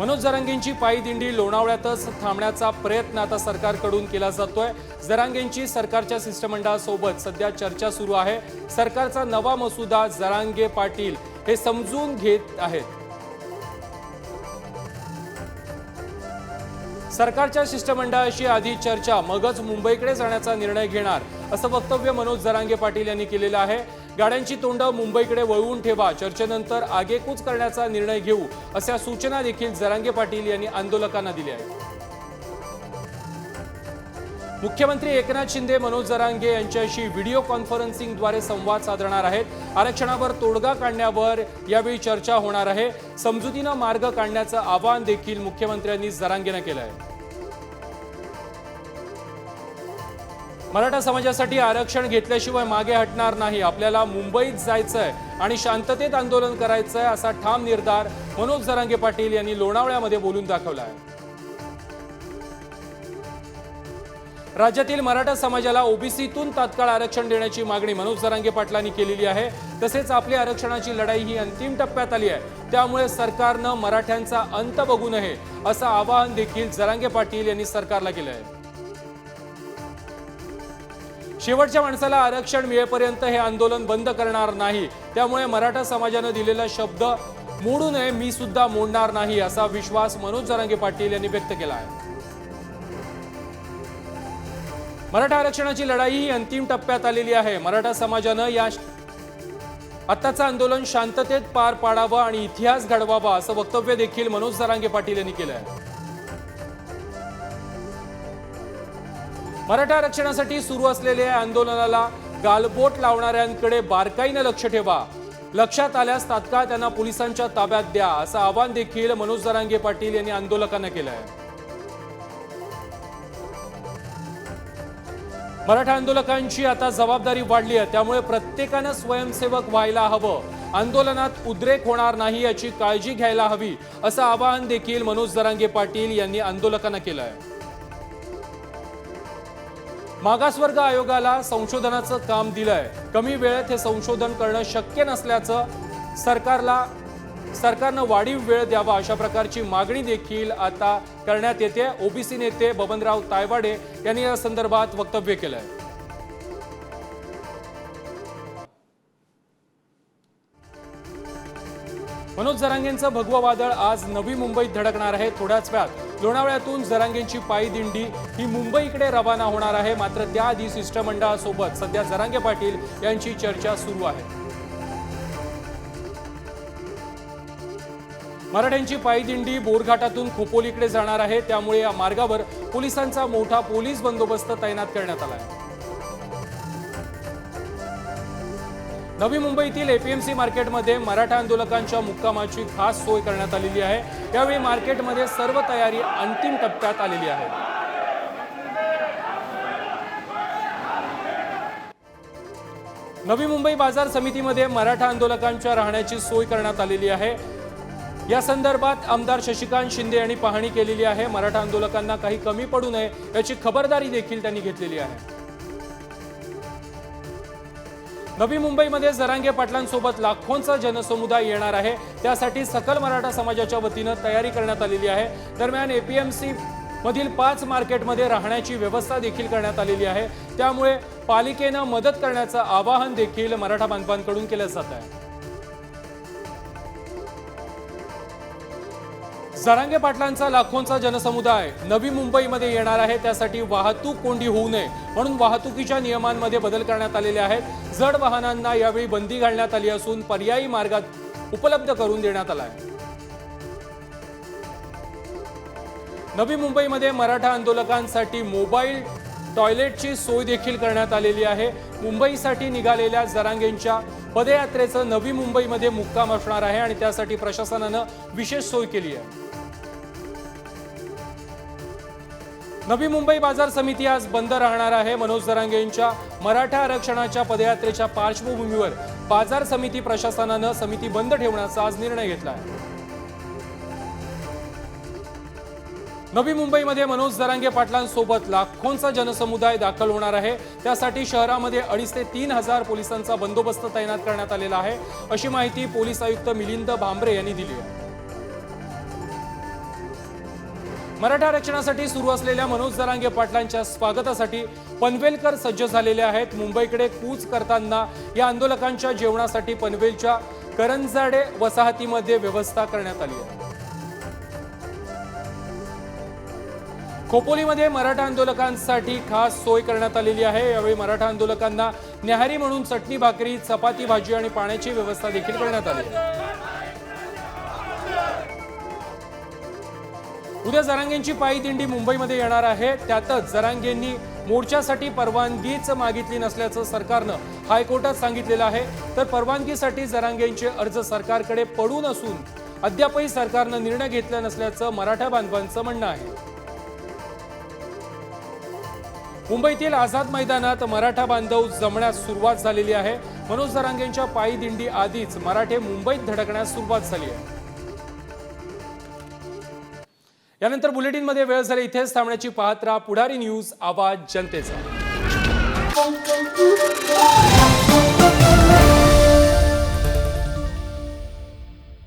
मनोज जरांगेंची पायी दिंडी लोणावळ्यातच थांबण्याचा प्रयत्न आता सरकारकडून केला जातोय. जरांगेंची सरकारच्या शिष्टमंडळासोबत सध्या चर्चा सुरू आहे. सरकारचा नवा मसुदा जरांगे पाटील हे समजून घेत आहेत. सरकारच्या शिष्टमंडळाशी आधी चर्चा मगच मुंबईकडे जाण्याचा निर्णय घेणार असं वक्तव्य मनोज जरांगे पाटील यांनी केलेलं आहे. गाड्यांची तोंड मुंबईकडे वळवून ठेवा. चर्चेनंतर आगेकूच करण्याचा निर्णय घेऊ अशा सूचना देखील जरांगे पाटील यांनी आंदोलकांना दिल्या आहेत. मुख्यमंत्री एकनाथ शिंदे मनोज जरांगे यांच्याशी व्हिडिओ कॉन्फरन्सिंगद्वारे संवाद साधणार आहेत. आरक्षणावर तोडगा काढण्यावर यावेळी चर्चा होणार आहे. समजुतीनं मार्ग काढण्याचं आवाहन देखील मुख्यमंत्र्यांनी जरांगेनं केलं आहे मराठा समाजासाठी आरक्षण घेतल्याशिवाय मागे हटणार नाही. आपल्याला मुंबईत जायचं आहे आणि शांततेत आंदोलन करायचंय असा ठाम निर्धार मनोज जरांगे पाटील यांनी लोणावळ्यामध्ये बोलून दाखवला आहे राज्यातील मराठा समाजाला ओबीसीतून तात्काळ आरक्षण देण्याची मागणी मनोज जरांगे पाटलांनी केलेली आहे. तसेच आपली आरक्षणाची लढाई ही अंतिम टप्प्यात आली आहे. त्यामुळे सरकारनं मराठ्यांचा अंत बघू नये असं आवाहन देखील जरांगे पाटील यांनी सरकारला केलं आहे शेवटच्या माणसाला आरक्षण मिळेपर्यंत हे आंदोलन बंद करणार नाही. त्यामुळे मराठा समाजानं दिलेला शब्द मोडू नये मी सुद्धा मोडणार नाही असा विश्वास मनोज जरांगे पाटील यांनी व्यक्त केला आहे. मराठा आरक्षणाची लढाई ही अंतिम टप्प्यात आलेली आहे. मराठा समाजानं या आत्ताचं आंदोलन शांततेत पार पाडावं आणि इतिहास घडवावा असं वक्तव्य देखील मनोज जरांगे पाटील यांनी केलं आहे मराठा आरक्षणासाठी सुरू असलेल्या आंदोलनाला गालबोट लावणाऱ्यांकडे बारकाईनं लक्ष ठेवा. लक्षात आल्यास तात्काळ त्यांना पोलिसांच्या ताब्यात द्या असं आवाहन देखील मनोज जरांगे पाटील यांनी आंदोलकांना केलं आहे मराठा आंदोलकांची आता जबाबदारी वाढली आहे त्यामुळे प्रत्येकानं स्वयंसेवक व्हायला हवं. आंदोलनात उद्रेक होणार नाही याची काळजी घ्यायला हवी असं आवाहन देखील मनोज जरांगे पाटील यांनी आंदोलकांना केलं आहे मागासवर्ग आयोगाला संशोधनाचं काम दिलंय. कमी वेळेत हे संशोधन करणं शक्य नसल्याचं सरकारला सरकारनं वाढीव वेळ द्यावा अशा प्रकारची मागणी देखील आता करण्यात येते. ओबीसी नेते बबनराव तायवाडे यांनी या संदर्भात वक्तव्य केलंय. मनोज जरांगेंचं भगवं वादळ आज नवी मुंबईत धडकणार आहे. थोड्याच वेळात लोणावळ्यातून जरांगेंची पायी दिंडी. ही मुंबईकडे रवाना होणार आहे. मात्र त्याआधी शिष्टमंडळासोबत सध्या जरांगे पाटील यांची चर्चा सुरू आहे. मराठ्यांची पायी दिंडी बोरघाटातून खोपोलीकडे जाणार आहे. त्यामुळे या मार्गावर पोलिसांचा मोठा पोलीस बंदोबस्त तैनात करण्यात आला आहे. नवी मुंबईतील एपीएमसी मार्केटमध्ये मराठा आंदोलकांच्या मुक्कामाची खास सोय करण्यात आलेली आहे. यावेळी मार्केटमध्ये सर्व तयारी अंतिम टप्प्यात आलेली आहे. नवी मुंबई बाजार समितीमध्ये मराठा आंदोलकांच्या राहण्याची सोय करण्यात आलेली आहे. या संदर्भात आमदार शशिकांत शिंदे यांनी पाहणी केलेली आहे. मराठा आंदोलकांना काही कमी पडू नये याची खबरदारी देखील त्यांनी घेतलेली आहे. नवी मुंबईमध्ये जरांगे पाटलांसोबत लाखोंचा जनसमुदाय येणार आहे. त्यासाठी सकल मराठा समाजाच्या वतीनं तयारी करण्यात आलेली आहे. दरम्यान एपीएमसी मधील पाच मार्केटमध्ये राहण्याची व्यवस्था देखील करण्यात आलेली आहे. त्यामुळे पालिकेनं मदत करण्याचं आवाहन देखील मराठा बांधवांकडून केलं जात आहे. जरांगे पाटलांचा लाखोंचा जनसमुदाय नवी मुंबईमध्ये येणार आहे. त्यासाठी वाहतूक कोंडी होऊ नये म्हणून वाहतुकीच्या नियमांमध्ये बदल करण्यात आलेले आहेत. जड वाहनांना यावेळी बंदी घालण्यात आली असून पर्यायी मार्गात उपलब्ध करून देण्यात आला आहे नवी मुंबईमध्ये मराठा आंदोलकांसाठी मोबाईल टॉयलेटची सोय देखील करण्यात आलेली आहे. मुंबईसाठी निघालेल्या जरांगेंच्या पदयात्रेचं नवी मुंबईमध्ये मुक्काम असणार आहे आणि त्यासाठी प्रशासनानं विशेष सोय केली आहे. नवी मुंबई बाजार समिती आज बंद राहणार आहे. मनोज जरांगेंच्या मराठा आरक्षणाच्या पदयात्रेच्या पार्श्वभूमीवर बाजार समिती प्रशासनानं समिती बंद ठेवण्याचा आज निर्णय घेतला आहे. नवी मुंबईमध्ये मनोज दरांगे पाटलांसोबत लाखोंचा जनसमुदाय दाखल होणार आहे. त्यासाठी शहरामध्ये अडीच ते तीन हजार पोलिसांचा बंदोबस्त तैनात करण्यात आलेला आहे. अशी माहिती पोलीस आयुक्त मिलिंद भांबरे यांनी दिली आहे. मराठा आरक्षणासाठी सुरू असलेल्या मनोज जरांगे पाटलांच्या स्वागतासाठी पनवेलकर सज्ज झालेले आहेत. मुंबईकडे कूच करताना या आंदोलकांच्या जेवणासाठी पनवेलच्या करंजाडे वसाहतीमध्ये व्यवस्था करण्यात आली आहे. खोपोलीमध्ये मराठा आंदोलकांसाठी खास सोय करण्यात आलेली आहे. यावेळी मराठा आंदोलकांना न्याहारी म्हणून चटणी भाकरी चपाती भाजी आणि पाण्याची व्यवस्था देखील करण्यात आली उद्या जरांगेंची पायी दिंडी मुंबईमध्ये येणार आहे. त्यातच जरांगेंनी मोर्चासाठी परवानगीच मागितली नसल्याचं सरकारनं हायकोर्टात सांगितलेलं आहे. तर परवानगीसाठी जरांगेंचे अर्ज सरकारकडे पडून असून अद्यापही सरकारनं निर्णय घेतला नसल्याचं मराठा बांधवांचं म्हणणं आहे. मुंबईतील आझाद मैदानात मराठा बांधव जमण्यास सुरुवात झालेली आहे. मनोज जरांगेंच्या पायी दिंडी आधीच मराठे मुंबईत धडकण्यास सुरुवात झाली आहे. यानंतर बुलेटिनमध्ये वेळ झाली. इथेच थांबण्याची पाहत राहा पुढारी न्यूज आवाज जनतेचा.